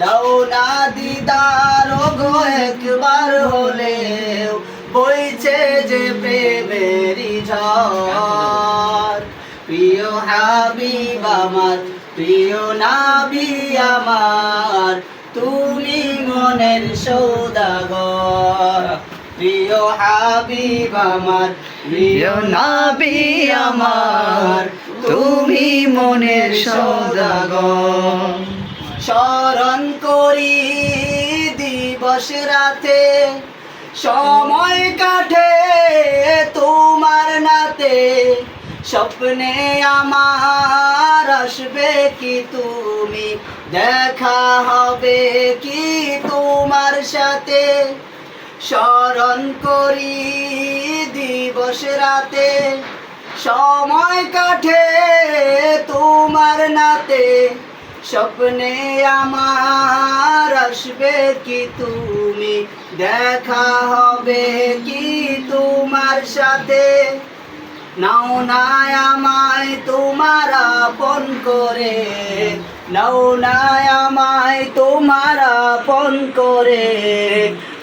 দাও না দিদার গো একবার হলেও বইছে যে প্রেমেরই ঝড়। প্রিয় হাবিব আমার, প্রিয় নাবি আমার, তুমি মনের সৌদাগর। প্রিয় হাবিব আমার, প্রিয় নাবি আমার, তুমি মনের সৌদাগর। স্মরণ করি দিবস রাতে। সময় কাটে তোমার নাতে। স্বপ্নে আমার আসবে কি তুমি? দেখা হবে কি তোমার সাথে? স্মরণ করি দিবস রাতে। সময় কাটে তোমার নাতে। স্বপ্নে আমার আসবে কি তুমি? দেখা হবে কি তোমার সাথে? নাও না আমায় তোমার আপন করে। নাও না আমায় তোমার আপন করে।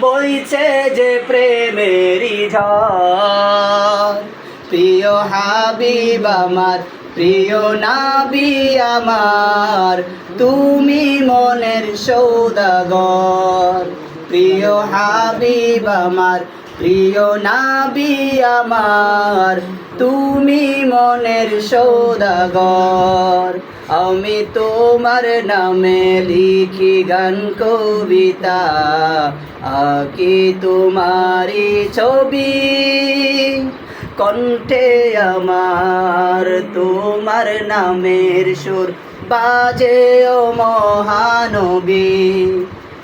বইছে যে প্রেমেরই ঝড় প্রিয় হাবিব আমার প্রিয় নাবি আমার, তুমি মনের সৌদাগর। প্রিয় হাবিব আমার, প্রিয় নাবি আমার, তুমি মনের সৌদাগর। আমি তোমার নামে লিখি গান, কবিতা, আকি তোমারি ছবি। কণ্ঠে আমার তোমার নামের সুর বাজে ও মহানবী।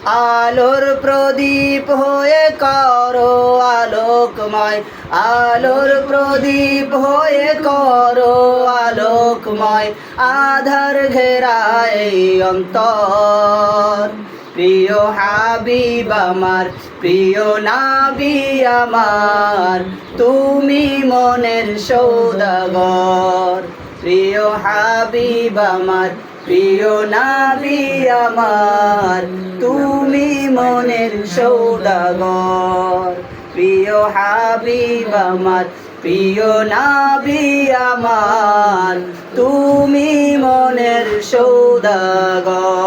আলোর প্রদীপ হয়ে করো আলোকময়, আলোর প্রদীপ হয়ে করো আলোকময়, আধার ঘেরায় অন্তর। প্রিয় হাবিব আমার, প্রিয় নাবি আমার, তুমি মনের সৌদাগর। প্রিয় হাবিব আমার, প্রিয় নাবি আমার, তুমি মনের সৌদাগর। প্রিয় হাবিব আমার, প্রিয় নাবি আমার, তুমি মনের সৌদাগর।